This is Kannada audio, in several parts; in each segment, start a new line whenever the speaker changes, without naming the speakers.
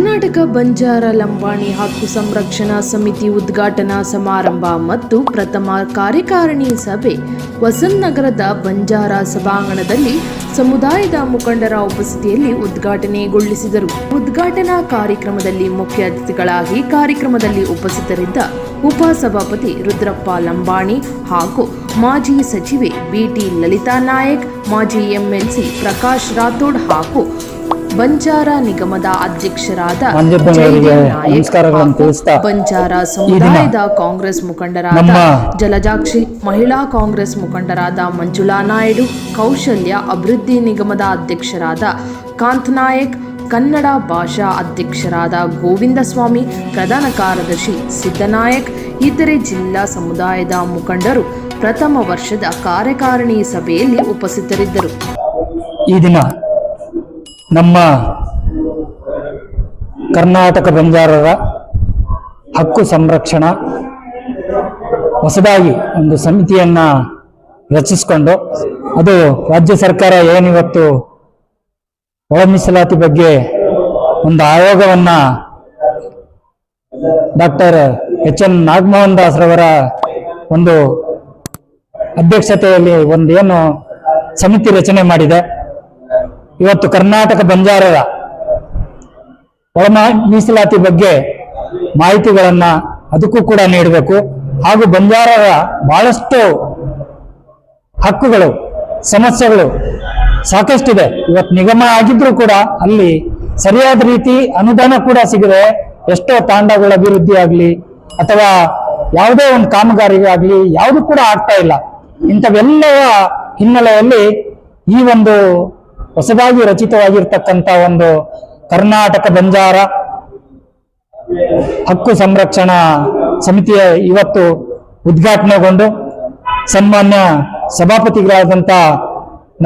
ಕರ್ನಾಟಕ ಬಂಜಾರ ಲಂಬಾಣಿ ಹಕ್ಕು ಸಂರಕ್ಷಣಾ ಸಮಿತಿ ಉದ್ಘಾಟನಾ ಸಮಾರಂಭ ಮತ್ತು ಪ್ರಥಮ ಕಾರ್ಯಕಾರಿಣಿ ಸಭೆ ವಸಂತನಗರದ ಬಂಜಾರ ಸಭಾಂಗಣದಲ್ಲಿ ಸಮುದಾಯದ ಮುಖಂಡರ ಉಪಸ್ಥಿತಿಯಲ್ಲಿ ಉದ್ಘಾಟನೆಗೊಳಿಸಿದರು. ಉದ್ಘಾಟನಾ ಕಾರ್ಯಕ್ರಮದಲ್ಲಿ ಮುಖ್ಯ ಅತಿಥಿಗಳಾಗಿ ಕಾರ್ಯಕ್ರಮದಲ್ಲಿ ಉಪಸ್ಥಿತರಿದ್ದ ಉಪಸಭಾಪತಿ ರುದ್ರಪ್ಪ ಲಂಬಾಣಿ ಹಾಗೂ ಮಾಜಿ ಸಚಿವೆ ಬಿಟಿ ಲಲಿತಾ ನಾಯಕ್, ಮಾಜಿ ಎಂಎಲ್ಸಿ ಪ್ರಕಾಶ್ ರಾಥೋಡ್ ಹಾಗೂ ಬಂಜಾರ ನಿಗಮದ ಅಧ್ಯಕ್ಷರಾದ
ನಮಸ್ಕಾರಗಳನ್ನು ತಿಳಿಸ್ತಾ
ಬಂಜಾರ ಸಮುದಾಯದ ಕಾಂಗ್ರೆಸ್ ಮುಖಂಡರಾದ ಜಲಜಾಕ್ಷಿ ಮಹಿಳಾ ಕಾಂಗ್ರೆಸ್ ಮುಖಂಡರಾದ ಮಂಜುಳಾ ನಾಯ್ಡು ಕೌಶಲ್ಯ ಅಭಿವೃದ್ಧಿ ನಿಗಮದ ಅಧ್ಯಕ್ಷರಾದ ಕಾಂತ್ ನಾಯಕ್ ಕನ್ನಡ ಭಾಷಾ ಅಧ್ಯಕ್ಷರಾದ ಗೋವಿಂದ ಸ್ವಾಮಿ ಪ್ರಧಾನ ಕಾರ್ಯದರ್ಶಿ ಸಿದ್ದನಾಯಕ್ ಇತರೆ ಜಿಲ್ಲಾ ಸಮುದಾಯದ ಮುಖಂಡರು ಪ್ರಥಮ ವರ್ಷದ ಕಾರ್ಯಕಾರಿಣಿ ಸಭೆಯಲ್ಲಿ ಉಪಸ್ಥಿತರಿದ್ದರು.
ಈ ದಿನ ನಮ್ಮ ಕರ್ನಾಟಕ ಬಂಜಾರರ ಹಕ್ಕು ಸಂರಕ್ಷಣಾ ಹೊಸದಾಗಿ ಒಂದು ಸಮಿತಿಯನ್ನ ರಚಿಸಿಕೊಂಡು ಅದು ರಾಜ್ಯ ಸರ್ಕಾರ ಏನಿವತ್ತು ಒಳ ಮೀಸಲಾತಿ ಬಗ್ಗೆ ಒಂದು ಆಯೋಗವನ್ನ ಡಾಕ್ಟರ್ ಎಚ್ ಎನ್ ನಾಗಮೋಹನ್ ದಾಸ್ರವರ ಒಂದು ಅಧ್ಯಕ್ಷತೆಯಲ್ಲಿ ಒಂದು ಏನು ಸಮಿತಿ ರಚನೆ ಮಾಡಿದೆ. ಇವತ್ತು ಕರ್ನಾಟಕ ಬಂಜಾರರ ಒಳ ಮೀಸಲಾತಿ ಬಗ್ಗೆ ಮಾಹಿತಿಗಳನ್ನ ಅದಕ್ಕೂ ಕೂಡ ನೀಡಬೇಕು. ಹಾಗೂ ಬಂಜಾರರ ಬಹಳಷ್ಟು ಹಕ್ಕುಗಳು, ಸಮಸ್ಯೆಗಳು ಸಾಕಷ್ಟಿದೆ. ಇವತ್ತು ನಿಗಮ ಆಗಿದ್ರೂ ಕೂಡ ಅಲ್ಲಿ ಸರಿಯಾದ ರೀತಿ ಅನುದಾನ ಕೂಡ ಸಿಗದೆ ಎಷ್ಟೋ ತಾಂಡಗಳ ಅಭಿವೃದ್ಧಿ ಆಗಲಿ ಅಥವಾ ಯಾವುದೇ ಒಂದು ಕಾಮಗಾರಿಗೆ ಆಗ್ಲಿ ಯಾವುದು ಕೂಡ ಆಗ್ತಾ ಇಲ್ಲ. ಇಂಥವೆಲ್ಲವ ಹಿನ್ನೆಲೆಯಲ್ಲಿ ಈ ಒಂದು ಹೊಸದಾಗಿ ರಚಿತವಾಗಿರ್ತಕ್ಕಂಥ ಒಂದು ಕರ್ನಾಟಕ ಬಂಜಾರ ಹಕ್ಕು ಸಂರಕ್ಷಣಾ ಸಮಿತಿಯ ಇವತ್ತು ಉದ್ಘಾಟನೆಗೊಂಡು ಸನ್ಮಾನ್ಯ ಸಭಾಪತಿಗಳಾದಂಥ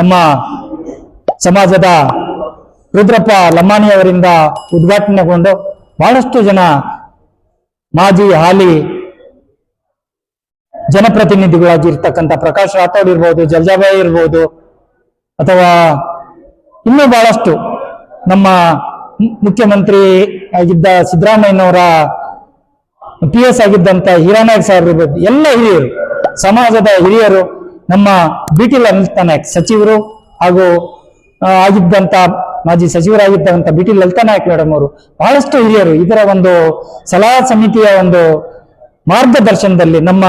ನಮ್ಮ ಸಮಾಜದ ರುದ್ರಪ್ಪ ಲಮ್ಮಾಣಿಯವರಿಂದ ಉದ್ಘಾಟನೆಗೊಂಡು ಬಹಳಷ್ಟು ಜನ ಮಾಜಿ ಹಾಲಿ ಜನಪ್ರತಿನಿಧಿಗಳಾಗಿರ್ತಕ್ಕಂಥ ಪ್ರಕಾಶ್ ರಾಥೋಡ್ ಇರ್ಬೋದು, ಜಲ್ಜಾಬಾಯಿ ಇರ್ಬೋದು, ಅಥವಾ ಇನ್ನೂ ಬಹಳಷ್ಟು ನಮ್ಮ ಮುಖ್ಯಮಂತ್ರಿ ಆಗಿದ್ದ ಸಿದ್ದರಾಮಯ್ಯನವರ ಪಿ ಎಸ್ ಆಗಿದ್ದಂತ ಹಿರಾನಾಯಕ್ ಸಾಹೇಬ್ ಇರ್ಬೋದು ಎಲ್ಲ ಹಿರಿಯರು, ಸಮಾಜದ ಹಿರಿಯರು ನಮ್ಮ ಬಿ ಟಿ ಲಲಿತಾ ನಾಯಕ್ ಸಚಿವರು ಹಾಗೂ ಆಗಿದ್ದಂತ ಮಾಜಿ ಸಚಿವರಾಗಿದ್ದಂತ B T Lalitha Naik madam ಅವರು ಬಹಳಷ್ಟು ಹಿರಿಯರು. ಇದರ ಒಂದು ಸಲಹಾ ಸಮಿತಿಯ ಒಂದು ಮಾರ್ಗದರ್ಶನದಲ್ಲಿ ನಮ್ಮ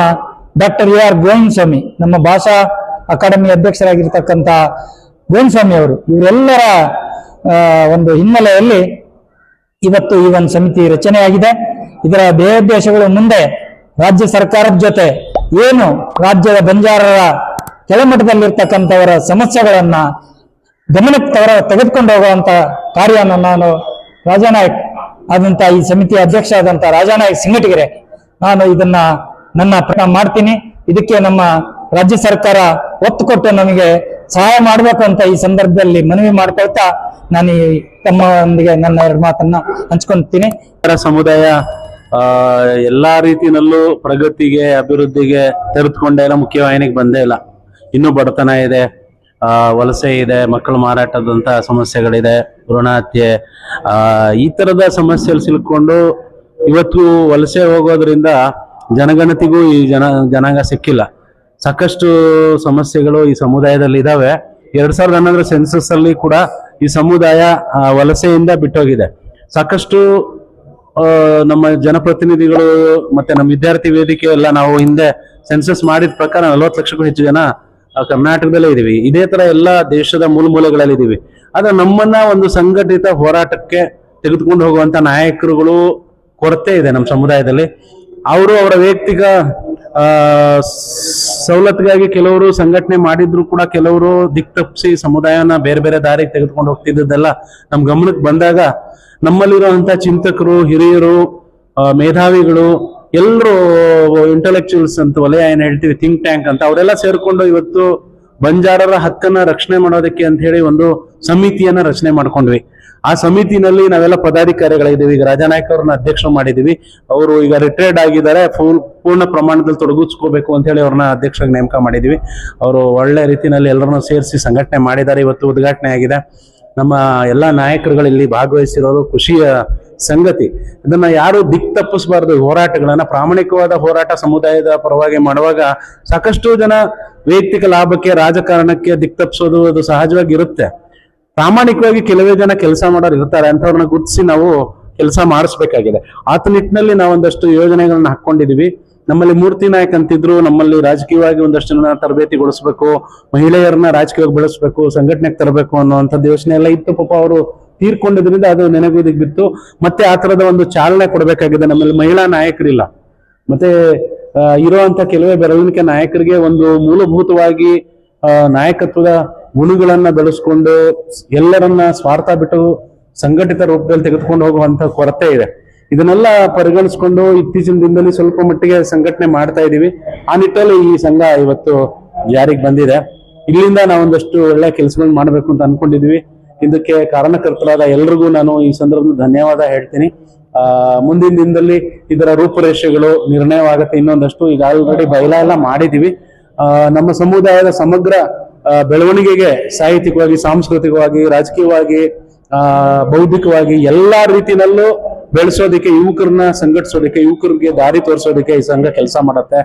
doctor A R Govinda Swamy ನಮ್ಮ ಭಾಷಾ ಅಕಾಡೆಮಿ ಅಧ್ಯಕ್ಷರಾಗಿರ್ತಕ್ಕಂಥ ಗೋವಿಂದ ಸ್ವಾಮಿ ಅವರು, ಇವರೆಲ್ಲರ ಒಂದು ಹಿನ್ನೆಲೆಯಲ್ಲಿ ಇವತ್ತು ಈ ಒಂದು ಸಮಿತಿ ರಚನೆಯಾಗಿದೆ. ಇದರ ಧ್ಯೇಯೋದ್ದೇಶಗಳು ಮುಂದೆ ರಾಜ್ಯ ಸರ್ಕಾರದ ಜೊತೆ ಏನು ರಾಜ್ಯದ ಬಂಜಾರರ ಕೆಳಮಟ್ಟದಲ್ಲಿರ್ತಕ್ಕಂಥವರ ಸಮಸ್ಯೆಗಳನ್ನ ಗಮನಕ್ಕೆ ತರ ತೆಗೆದುಕೊಂಡು ಹೋಗುವಂತ ಕಾರ್ಯವನ್ನು ನಾನು ರಾಜಾನಾಯಕ್ ಆದಂತ ಈ ಸಮಿತಿಯ ಅಧ್ಯಕ್ಷ ಆದಂತ ರಾಜಾನಾಯಕ್ ಸಿಂಗಟಿಗೆರೆ, ನಾನು ಇದನ್ನ ನನ್ನ ಮಾಡ್ತೀನಿ. ಇದಕ್ಕೆ ನಮ್ಮ ರಾಜ್ಯ ಸರ್ಕಾರ ಒತ್ತು ಕೊಟ್ಟು ನಮಗೆ ಸಹಾಯ ಮಾಡಬೇಕು ಅಂತ ಈ ಸಂದರ್ಭದಲ್ಲಿ ಮನವಿ ಮಾಡ್ಕೊಳ್ತಾ ನಾನು ಈ ತಮ್ಮೊಂದಿಗೆ ನನ್ನ ಎರಡು ಮಾತನ್ನ ಹಂಚ್ಕೊಂತೀನಿ
ಸಮುದಾಯ ಎಲ್ಲಾ ರೀತಿನಲ್ಲೂ ಪ್ರಗತಿಗೆ, ಅಭಿವೃದ್ಧಿಗೆ ತೆರೆದುಕೊಂಡೇ ಇಲ್ಲ ಮುಖ್ಯವಾಹಿನಿಗೆ ಬಂದೇ ಇಲ್ಲ. ಇನ್ನೂ ಬಡತನ ಇದೆ ವಲಸೆ ಇದೆ, ಮಕ್ಕಳು ಮಾರಾಟದಂತ ಸಮಸ್ಯೆಗಳಿದೆ ಭ್ರೂಣ ಹತ್ಯೆ ಈ ತರದ ಸಮಸ್ಯೆಯಲ್ಲಿ ಸಿಲ್ಕೊಂಡು ಇವತ್ತು ವಲಸೆ ಹೋಗೋದ್ರಿಂದ ಜನಗಣತಿಗೂ ಈ ಜನ, ಜನಾಂಗ ಸಿಕ್ಕಿಲ್ಲ. ಸಾಕಷ್ಟು ಸಮಸ್ಯೆಗಳು ಈ ಸಮುದಾಯದಲ್ಲಿ ಇದಾವೆ. ಎರಡ್ ಸಾವಿರದ ಹನ್ನೊಂದರ ಸೆನ್ಸಸ್ ಅಲ್ಲಿ ಕೂಡ ಈ ಸಮುದಾಯ ವಲಸೆಯಿಂದ ಬಿಟ್ಟೋಗಿದೆ. ಸಾಕಷ್ಟು ನಮ್ಮ ಜನಪ್ರತಿನಿಧಿಗಳು ಮತ್ತೆ ನಮ್ಮ ವಿದ್ಯಾರ್ಥಿ ವೇದಿಕೆ ಎಲ್ಲ ನಾವು ಹಿಂದೆ ಸೆನ್ಸಸ್ ಮಾಡಿದ ಪ್ರಕಾರ ನಲವತ್ತು ಲಕ್ಷಕ್ಕೂ ಹೆಚ್ಚು ಜನ ಕರ್ನಾಟಕದಲ್ಲೇ ಇದೀವಿ ಇದೇ ತರ ಎಲ್ಲ ದೇಶದ ಮೂಲ ಮೂಲೆಗಳಲ್ಲಿ ಇದೀವಿ ಆದ್ರೆ ನಮ್ಮನ್ನ ಒಂದು ಸಂಘಟಿತ ಹೋರಾಟಕ್ಕೆ ತೆಗೆದುಕೊಂಡು ಹೋಗುವಂತ ನಾಯಕರುಗಳು ಕೊರತೆ ಇದೆ ನಮ್ಮ ಸಮುದಾಯದಲ್ಲಿ. ಅವರು ಅವರ ವೈಯಕ್ತಿಕ ಸವಲತ್ತಿಗಾಗಿ ಕೆಲವರು ಸಂಘಟನೆ ಮಾಡಿದ್ರು ಕೂಡ ಕೆಲವರು ದಿಕ್ ತಪ್ಪಿಸಿ ಸಮುದಾಯನ ಬೇರೆ ಬೇರೆ ದಾರಿಗೆ ತೆಗೆದುಕೊಂಡು ಹೋಗ್ತಿದ್ದೆಲ್ಲ ನಮ್ಮ ಗಮನಕ್ಕೆ ಬಂದಾಗ ನಮ್ಮಲ್ಲಿರುವಂತ ಚಿಂತಕರು, ಹಿರಿಯರು ಮೇಧಾವಿಗಳು, ಎಲ್ಲರೂ ಇಂಟೆಲೆಕ್ಚುಯಲ್ಸ್ ಅಂತ ವಲಯ ಏನ್ ಹೇಳ್ತೀವಿ ಥಿಂಕ್ ಟ್ಯಾಂಕ್ ಅಂತ, ಅವರೆಲ್ಲ ಸೇರ್ಕೊಂಡು ಇವತ್ತು ಬಂಜಾರರ ಹಕ್ಕನ್ನ ರಕ್ಷಣೆ ಮಾಡೋದಕ್ಕೆ ಅಂತ ಹೇಳಿ ಒಂದು ಸಮಿತಿಯನ್ನ ರಚನೆ ಮಾಡ್ಕೊಂಡ್ವಿ. ಆ ಸಮಿತಿನಲ್ಲಿ ನಾವೆಲ್ಲ ಪದಾಧಿಕಾರಿಗಳಿದ್ದೀವಿ. ಈಗ ರಾಜಾನಾಯಕ್ ಅವ್ರನ್ನ ಅಧ್ಯಕ್ಷರು ಮಾಡಿದೀವಿ ಅವರು ಈಗ ರಿಟೈರ್ಡ್ ಆಗಿದ್ದಾರೆ. ಫುಲ್, ಪೂರ್ಣ ಪ್ರಮಾಣದಲ್ಲಿ ತೊಡಗಿಸ್ಕೋಬೇಕು ಅಂತ ಹೇಳಿ ಅವ್ರನ್ನ ಅಧ್ಯಕ್ಷರಾಗಿ ನೇಮಕ ಮಾಡಿದೀವಿ ಅವರು ಒಳ್ಳೆ ರೀತಿಯಲ್ಲಿ ಎಲ್ಲರನ್ನ ಸೇರಿಸಿ ಸಂಘಟನೆ ಮಾಡಿದ್ದಾರೆ. ಇವತ್ತು ಉದ್ಘಾಟನೆ ಆಗಿದೆ. ನಮ್ಮ ಎಲ್ಲ ನಾಯಕರುಗಳು ಇಲ್ಲಿ ಭಾಗವಹಿಸಿರೋದು ಖುಷಿಯ ಸಂಗತಿ. ಇದನ್ನ ಯಾರು ದಿಕ್ ತಪ್ಪಿಸಬಾರ್ದು, ಹೋರಾಟಗಳನ್ನ ಪ್ರಾಮಾಣಿಕವಾದ ಹೋರಾಟ ಸಮುದಾಯದ ಪರವಾಗಿ ಮಾಡುವಾಗ ಸಾಕಷ್ಟು ಜನ ವೈಯಕ್ತಿಕ ಲಾಭಕ್ಕೆ, ರಾಜಕಾರಣಕ್ಕೆ ದಿಕ್ ತಪ್ಪಿಸೋದು ಅದು ಸಹಜವಾಗಿ ಇರುತ್ತೆ. ಪ್ರಾಮಾಣಿಕವಾಗಿ ಕೆಲವೇ ಜನ ಕೆಲಸ ಮಾಡೋರು ಇರ್ತಾರೆ, ಅಂಥವ್ರನ್ನ ಗುರುತಿಸಿ ನಾವು ಕೆಲಸ ಮಾಡಿಸ್ಬೇಕಾಗಿದೆ. ಆತ ನಿಟ್ಟಿನಲ್ಲಿ ನಾವೊಂದಷ್ಟು ಯೋಜನೆಗಳನ್ನ ಹಾಕೊಂಡಿದೀವಿ. ನಮ್ಮಲ್ಲಿ ಮೂರ್ತಿ ನಾಯಕ್ ಅಂತಿದ್ರು, ನಮ್ಮಲ್ಲಿ ರಾಜಕೀಯವಾಗಿ ಒಂದಷ್ಟು ಜನ ತರಬೇತಿಗೊಳಿಸ್ಬೇಕು, ಮಹಿಳೆಯರನ್ನ ರಾಜಕೀಯವಾಗಿ ಬೆಳೆಸ್ಬೇಕು, ಸಂಘಟನೆಗೆ ತರಬೇಕು ಅನ್ನುವಂಥದ್ದು ಯೋಚನೆ ಎಲ್ಲ ಇತ್ತು. ಪಾಪ ಅವರು ತೀರ್ಕೊಂಡಿದ್ರಿಂದ ಅದು ನೆನಗುದಿಗೆ ಬಿತ್ತು. ಮತ್ತೆ ಆ ತರದ ಒಂದು ಚಾಲನೆ ಕೊಡಬೇಕಾಗಿದೆ. ನಮ್ಮಲ್ಲಿ ಮಹಿಳಾ ನಾಯಕರಿಲ್ಲ. ಮತ್ತೆ ಇರುವಂತ ಕೆಲವೇ ಬೆರಳಿಕೆ ನಾಯಕರಿಗೆ ಒಂದು ಮೂಲಭೂತವಾಗಿ ನಾಯಕತ್ವದ ಗುಣಗಳನ್ನ ಬೆಳೆಸ್ಕೊಂಡು ಎಲ್ಲರನ್ನ ಸ್ವಾರ್ಥ ಬಿಟ್ಟು ಸಂಘಟಿತ ರೂಪದಲ್ಲಿ ತೆಗೆದುಕೊಂಡು ಹೋಗುವಂತ ಕೊರತೆ ಇದೆ. ಇದನ್ನೆಲ್ಲ ಪರಿಗಣಿಸ್ಕೊಂಡು ಇತ್ತೀಚಿನ ದಿನದಲ್ಲಿ ಸ್ವಲ್ಪ ಮಟ್ಟಿಗೆ ಸಂಘಟನೆ ಮಾಡ್ತಾ ಇದೀವಿ ಆ ನಿಟ್ಟಲ್ಲಿ ಈ ಸಂಘ ಇವತ್ತು ಜಾರಿಗೆ ಬಂದಿದೆ. ಇಲ್ಲಿಂದ ನಾವೊಂದಷ್ಟು ಒಳ್ಳೆ ಕೆಲಸಗಳನ್ನ ಮಾಡಬೇಕು ಅಂತ ಅನ್ಕೊಂಡಿದೀವಿ ಇದಕ್ಕೆ ಕಾರಣಕರ್ತರಾದ ಎಲ್ರಿಗೂ ನಾನು ಈ ಸಂದರ್ಭದಲ್ಲಿ ಧನ್ಯವಾದ ಹೇಳ್ತೀನಿ. ಮುಂದಿನ ದಿನದಲ್ಲಿ ಇದರ ರೂಪುರೇಷೆಗಳು ನಿರ್ಣಯವಾಗುತ್ತೆ. ಇನ್ನೊಂದಷ್ಟು ಈಗ ಆಲ್ರೆಡಿ ಬಯಲ ಎಲ್ಲ ಮಾಡಿದೀವಿ ನಮ್ಮ ಸಮುದಾಯದ ಸಮಗ್ರ ಬೆಳವಣಿಗೆಗೆ ಸಾಹಿತ್ಯಿಕವಾಗಿ, ಸಾಂಸ್ಕೃತಿಕವಾಗಿ, ರಾಜಕೀಯವಾಗಿ ಬೌದ್ಧಿಕವಾಗಿ ಎಲ್ಲಾ ರೀತಿನಲ್ಲೂ ಬೆಳೆಸೋದಕ್ಕೆ, ಯುವಕರನ್ನ ಸಂಘಟಿಸೋದಕ್ಕೆ, ಯುವಕರಿಗೆ ದಾರಿ ತೋರಿಸೋದಕ್ಕೆ ಈ ಸಂಘ ಕೆಲಸ ಮಾಡುತ್ತೆ.